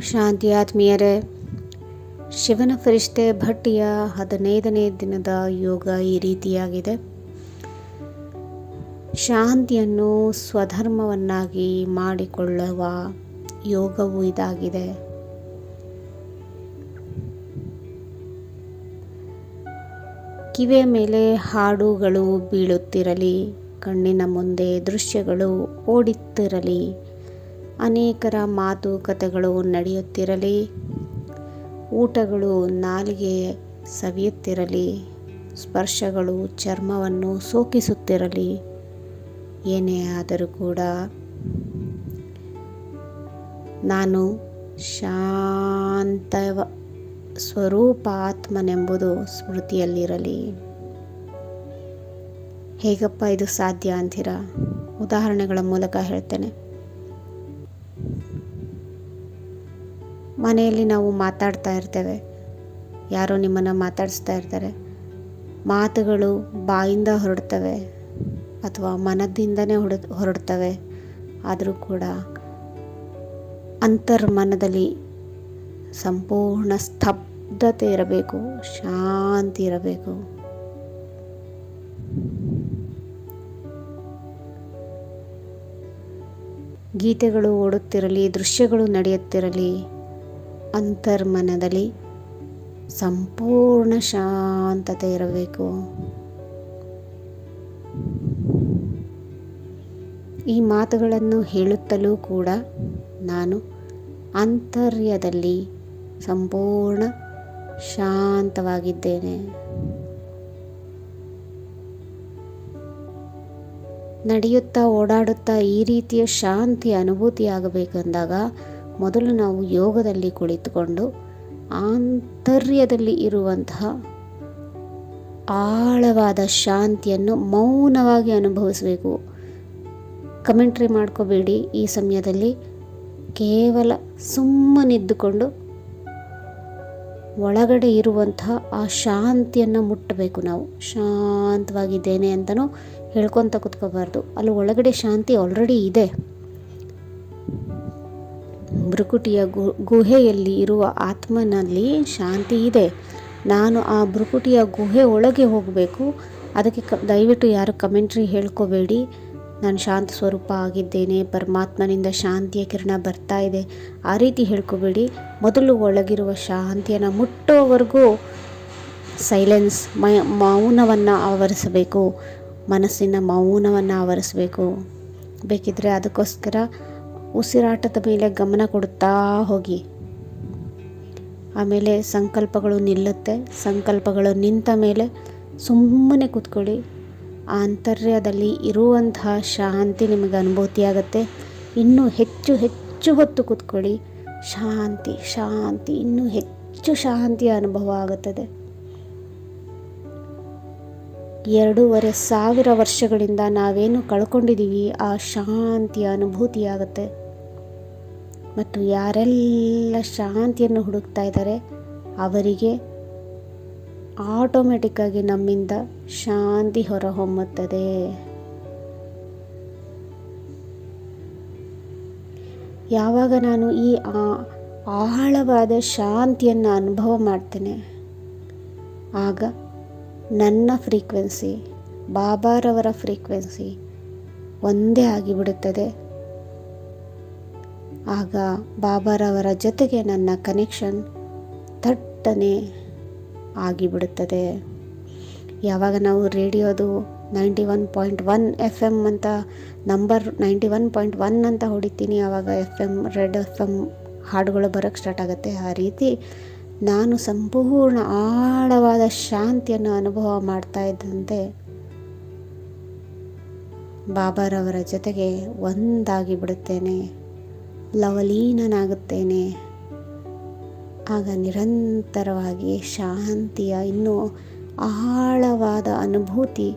ಶಾಂತಿ ಆತ್ಮೀಯರೇ, ಶಿವನ ಫರಿಷ್ಠೆ ಭಟ್ಟಿಯ ಹದಿನೈದನೇ ದಿನದ ಯೋಗ ಈ ರೀತಿಯಾಗಿದೆ. ಶಾಂತಿಯನ್ನು ಸ್ವಧರ್ಮವನ್ನಾಗಿ ಮಾಡಿಕೊಳ್ಳುವ ಯೋಗವು ಇದಾಗಿದೆ. ಕಿವಿಯ ಮೇಲೆ ಹಾಡುಗಳು ಬೀಳುತ್ತಿರಲಿ, ಕಣ್ಣಿನ ಮುಂದೆ ದೃಶ್ಯಗಳು ಓಡುತ್ತಿರಲಿ ಅನೇಕರ ಮಾತುಕತೆಗಳು ನಡೆಯುತ್ತಿರಲಿ, ಊಟಗಳು ನಾಲಿಗೆ ಸವಿಯುತ್ತಿರಲಿ, ಸ್ಪರ್ಶಗಳು ಚರ್ಮವನ್ನು ಸೋಕಿಸುತ್ತಿರಲಿ, ಏನೇ ಆದರೂ ಕೂಡ. ನಾನು ಶಾಂತ ಸ್ವರೂಪ ಆತ್ಮನೆಂಬುದು ಸ್ಮೃತಿಯಲ್ಲಿರಲಿ. ಹೇಗಪ್ಪ ಇದು ಸಾಧ್ಯ ಅಂತೀರಾ? ಉದಾಹರಣೆಗಳ ಮೂಲಕ ಹೇಳ್ತೇನೆ. ಮನೆಯಲ್ಲಿ ನಾವು ಮಾತಾಡ್ತಾ ಇರ್ತೇವೆ. ಯಾರೋ ನಿಮ್ಮನ್ನು ಮಾತಾಡಿಸ್ತಾ ಇರ್ತಾರೆ. ಮಾತುಗಳು ಬಾಯಿಂದ ಹೊರಡ್ತವೆ ಅಥವಾ ಮನದಿಂದನೇ ಹೊಡ, ಹೊರಡ್ತವೆ. ಆದರೂ ಕೂಡ ಅಂತರ್ಮನದಲ್ಲಿ ಸಂಪೂರ್ಣ ಸ್ತಬ್ಧತೆ ಇರಬೇಕು, ಶಾಂತಿ ಇರಬೇಕು. ಗೀತೆಗಳು ಓಡುತ್ತಿರಲಿ, ದೃಶ್ಯಗಳು ನಡೆಯುತ್ತಿರಲಿ ಅಂತರ್ಮನದಲ್ಲಿ ಸಂಪೂರ್ಣ ಶಾಂತತೆ ಇರಬೇಕು. ಈ ಮಾತುಗಳನ್ನು ಹೇಳುತ್ತಲೂ ಕೂಡ ನಾನು ಅಂತರ್ಯದಲ್ಲಿ ಸಂಪೂರ್ಣ ಶಾಂತವಾಗಿದ್ದೇನೆ. ನಡೆಯುತ್ತಾ ಓಡಾಡುತ್ತಾ ಈ ರೀತಿಯ ಶಾಂತಿ ಅನುಭೂತಿಯಾಗಬೇಕೆಂದಾಗ ಮೊದಲು ನಾವು ಯೋಗದಲ್ಲಿ ಕುಳಿತುಕೊಂಡು ಆಂತರ್ಯದಲ್ಲಿ ಇರುವಂತಹ ಆಳವಾದ ಶಾಂತಿಯನ್ನು ಮೌನವಾಗಿ ಅನುಭವಿಸಬೇಕು. ಕಮೆಂಟ್ರಿ ಮಾಡ್ಕೋಬೇಡಿ ಈ ಸಮಯದಲ್ಲಿ. ಕೇವಲ ಸುಮ್ಮನಿದ್ದುಕೊಂಡು ಒಳಗಡೆ ಇರುವಂತಹ ಆ ಶಾಂತಿಯನ್ನು ಮುಟ್ಟಬೇಕು ನಾವು. ಶಾಂತವಾಗಿದ್ದೇನೆ ಅಂತಲೂ ಹೇಳ್ಕೊತ ಕುತ್ಕೋಬಾರ್ದು. ಅಲ್ಲಿ ಒಳಗಡೆ ಶಾಂತಿ ಆಲ್ರೆಡಿ ಇದೆ. ಭ್ರುಕುಟಿಯ ಗುಹೆಯಲ್ಲಿ ಇರುವ ಆತ್ಮನಲ್ಲಿ ಶಾಂತಿ ಇದೆ. ನಾನು ಆ ಭ್ರುಕುಟಿಯ ಗುಹೆ ಒಳಗೆ ಹೋಗಬೇಕು. ಅದಕ್ಕೆ ಕ, ದಯವಿಟ್ಟು ಯಾರು ಕಮೆಂಟ್ರಿ ಹೇಳ್ಕೋಬೇಡಿ. ನಾನು ಶಾಂತ ಸ್ವರೂಪ ಆಗಿದ್ದೇನೆ. ಪರಮಾತ್ಮನಿಂದ ಶಾಂತಿಯ ಕಿರಣ ಬರ್ತಾ ಇದೆ. ಆ ರೀತಿ ಹೇಳ್ಕೋಬೇಡಿ. ಮೊದಲು ಒಳಗಿರುವ ಶಾಂತಿಯನ್ನು ಮುಟ್ಟೋವರೆಗೂ ಸೈಲೆನ್ಸ್, ಮಯ, ಮೌನವನ್ನು ಆವರಿಸಬೇಕು. ಮನಸ್ಸಿನ ಮೌನವನ್ನು ಆವರಿಸಬೇಕು. ಬೇಕಿದ್ದರೆ ಅದಕ್ಕೋಸ್ಕರ ಉಸಿರಾಟದ ಮೇಲೆ ಗಮನ ಕೊಡುತ್ತಾ ಹೋಗಿ. ಆಮೇಲೆ ಸಂಕಲ್ಪಗಳು ನಿಲ್ಲುತ್ತೆ. ಸಂಕಲ್ಪಗಳು ನಿಂತ ಮೇಲೆ ಸುಮ್ಮನೆ ಕೂತ್ಕೊಳ್ಳಿ. ಆಂತರ್ಯದಲ್ಲಿ ಇರುವಂತಹ ಶಾಂತಿ ನಿಮಗೆ ಅನುಭೂತಿಯಾಗುತ್ತೆ. ಇನ್ನೂ ಹೆಚ್ಚು ಹೆಚ್ಚು ಹೊತ್ತು ಕೂತ್ಕೊಳ್ಳಿ. ಶಾಂತಿ ಶಾಂತಿ, ಇನ್ನೂ ಹೆಚ್ಚು ಶಾಂತಿಯ ಅನುಭವ ಆಗುತ್ತದೆ. ಎರಡೂವರೆ ಸಾವಿರ ವರ್ಷಗಳಿಂದ ನಾವೇನು ಕಳ್ಕೊಂಡಿದ್ದೀವಿ, ಆ ಶಾಂತಿಯ ಅನುಭೂತಿಯಾಗುತ್ತೆ. ಮತ್ತು ಯಾರೆಲ್ಲ ಶಾಂತಿಯನ್ನು ಹುಡುಕ್ತಾ ಇದ್ದಾರೆ, ಅವರಿಗೆ ಆಟೋಮೆಟಿಕ್ಕಾಗಿ ನಮ್ಮಿಂದ ಶಾಂತಿ ಹೊರಹೊಮ್ಮುತ್ತದೆ. ಯಾವಾಗ ನಾನು ಈ ಆಳವಾದ ಶಾಂತಿಯನ್ನು ಅನುಭವ ಮಾಡ್ತೇನೆ, ಆಗ ನನ್ನ ಫ್ರೀಕ್ವೆನ್ಸಿ ಬಾಬಾರವರ ಫ್ರೀಕ್ವೆನ್ಸಿ ಒಂದೇ ಆಗಿಬಿಡುತ್ತದೆ. ಆಗ ಬಾಬಾರವರ ಜೊತೆಗೆ ನನ್ನ ಕನೆಕ್ಷನ್ ಥಟ್ಟನೆ ಆಗಿಬಿಡುತ್ತದೆ. ಯಾವಾಗ ನಾವು ರೇಡಿಯೋದು ninety one point one F M ಅಂತ number ninety one point one ಅಂತ ಹೊಡಿತೀನಿ ಆವಾಗ F M red F M ಹಾಡುಗಳು ಬರೋಕ್ಕೆ ಸ್ಟಾರ್ಟ್ ಆಗುತ್ತೆ. ಆ ರೀತಿ ನಾನು ಸಂಪೂರ್ಣ ಆಳವಾದ ಶಾಂತಿಯನ್ನು ಅನುಭವ ಮಾಡ್ತಾ ಇದ್ದಂತೆ ಬಾಬಾರವರ ಜೊತೆಗೆ ಒಂದಾಗಿ ಬಿಡುತ್ತೇನೆ ಲವಲೀನನಾಗುತ್ತೇನೆ. ಆಗ ನಿರಂತರವಾಗಿ ಶಾಂತಿಯ ಇನ್ನೂ ಆಳವಾದ ಅನುಭೂತಿ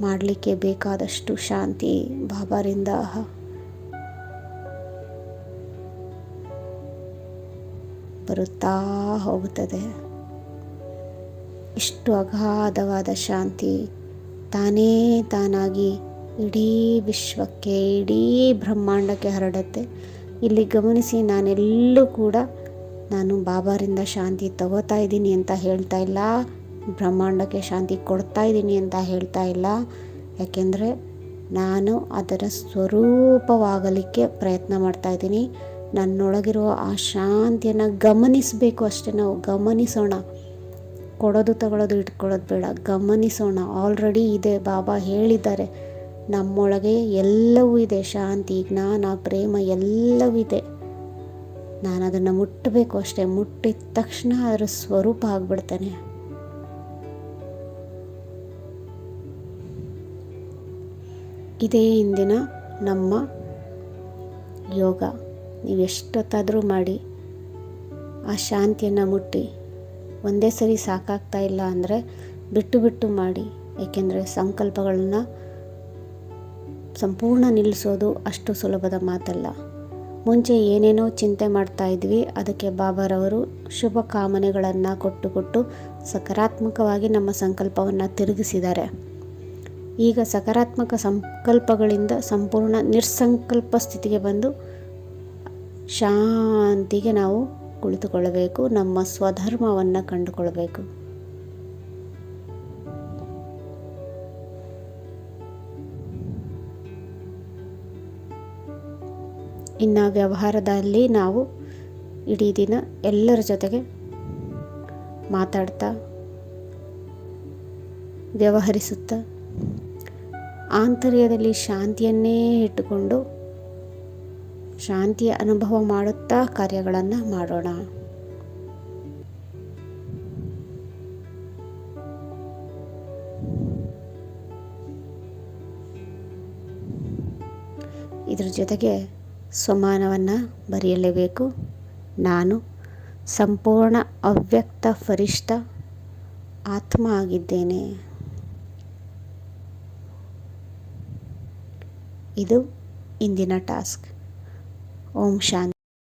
ಮಾಡಲಿಕ್ಕೆ ಬೇಕಾದಷ್ಟು ಶಾಂತಿ ಬಾಬಾರಿಂದ. ಬರುತ್ತಾ ಹೋಗುತ್ತದೆ. ಇಷ್ಟು ಅಗಾಧವಾದ ಶಾಂತಿ ತಾನೇ ತಾನಾಗಿ ಇಡೀ ವಿಶ್ವಕ್ಕೆ, ಇಡೀ ಬ್ರಹ್ಮಾಂಡಕ್ಕೆ ಹರಡುತ್ತೆ. ಇಲ್ಲಿ ಗಮನಿಸಿ ನಾನೆಲ್ಲೂ ಕೂಡ ನಾನು ಬಾಬಾರಿಂದ ಶಾಂತಿ ತಗೋತಾ ಇದ್ದೀನಿ ಅಂತ ಹೇಳ್ತಾ ಇಲ್ಲ. ಬ್ರಹ್ಮಾಂಡಕ್ಕೆ ಶಾಂತಿ ಕೊಡ್ತಾ ಇದ್ದೀನಿ ಅಂತ ಹೇಳ್ತಾ ಇಲ್ಲ. ಯಾಕೆಂದರೆ ನಾನು ಅದರ ಸ್ವರೂಪವಾಗಲಿಕ್ಕೆ ಪ್ರಯತ್ನ ಮಾಡ್ತಾ ಇದ್ದೀನಿ. ನನ್ನೊಳಗಿರುವ ಆ ಶಾಂತಿಯನ್ನು ಗಮನಿಸಬೇಕು ಅಷ್ಟೇ ನಾವು. ಗಮನಿಸೋಣ. ಕೊಡೋದು ತಗೊಳ್ಳೋದು ಇಟ್ಕೊಳ್ಳೋದು ಬೇಡ. ಗಮನಿಸೋಣ. ಆಲ್ರೆಡಿ ಇದೆ. ಬಾಬಾ ಹೇಳಿದ್ದಾರೆ. ನಮ್ಮೊಳಗೆ ಎಲ್ಲವೂ ಇದೆ, ಶಾಂತಿ, ಜ್ಞಾನ, ಪ್ರೇಮ ಎಲ್ಲವೂ ಇದೆ. ನಾನು ಅದನ್ನು ಮುಟ್ಟಬೇಕು ಅಷ್ಟೇ, ಮುಟ್ಟಿದ ತಕ್ಷಣ ಅದರ ಸ್ವರೂಪ ಆಗ್ಬಿಡ್ತೇನೆ. ಇದೇ ಇಂದಿನ ನಮ್ಮ ಯೋಗ. ನೀವು ಎಷ್ಟೊತ್ತಾದರೂ ಮಾಡಿ ಆ ಶಾಂತಿಯನ್ನು ಮುಟ್ಟಿ, ಒಂದೇ ಸರಿ ಸಾಕಾಗ್ತಾ ಇಲ್ಲ ಅಂದರೆ ಬಿಟ್ಟು ಬಿಟ್ಟು ಮಾಡಿ. ಏಕೆಂದರೆ ಸಂಕಲ್ಪಗಳನ್ನ ಸಂಪೂರ್ಣ ನಿಲ್ಲಿಸೋದು ಅಷ್ಟು ಸುಲಭದ ಮಾತಲ್ಲ. ಮುಂಚೆ ಏನೇನೋ ಚಿಂತೆ ಮಾಡ್ತಾ ಇದ್ವಿ. ಅದಕ್ಕೆ ಬಾಬಾರವರು ಶುಭ ಕಾಮನೆಗಳನ್ನು ಕೊಟ್ಟು ಕೊಟ್ಟು ಸಕಾರಾತ್ಮಕವಾಗಿ ನಮ್ಮ ಸಂಕಲ್ಪವನ್ನು ತಿರುಗಿಸಿದ್ದಾರೆ. ಈಗ ಸಕಾರಾತ್ಮಕ ಸಂಕಲ್ಪಗಳಿಂದ ಸಂಪೂರ್ಣ ನಿರ್ಸಂಕಲ್ಪ ಸ್ಥಿತಿಗೆ ಬಂದು ಶಾಂತಿಗೆ ನಾವು ಕುಳಿತುಕೊಳ್ಳಬೇಕು. ನಮ್ಮ ಸ್ವಧರ್ಮವನ್ನು ಕಂಡುಕೊಳ್ಬೇಕು ಇನ್ನು ವ್ಯವಹಾರದಲ್ಲಿ ನಾವು ಇಡೀ ದಿನ ಎಲ್ಲರ ಜೊತೆಗೆ ಮಾತಾಡ್ತಾ, ವ್ಯವಹರಿಸುತ್ತಾ, ಆಂತರ್ಯದಲ್ಲಿ ಶಾಂತಿಯನ್ನೇ ಇಟ್ಟುಕೊಂಡು ಶಾಂತಿಯ ಅನುಭವ ಮಾಡುತ್ತಾ ಕಾರ್ಯಗಳನ್ನು ಮಾಡೋಣ. ಇದ್ರ ಜೊತೆಗೆ ಸ್ವಮಾನವನ್ನು ಬರೆಯಲೇಬೇಕು. ನಾನು ಸಂಪೂರ್ಣ ಅವ್ಯಕ್ತ ಫರಿಷ್ಠ ಆತ್ಮ ಆಗಿದ್ದೇನೆ. ಇದು ಇಂದಿನ ಟಾಸ್ಕ್. ಓಂ ಶಾಂತಿ.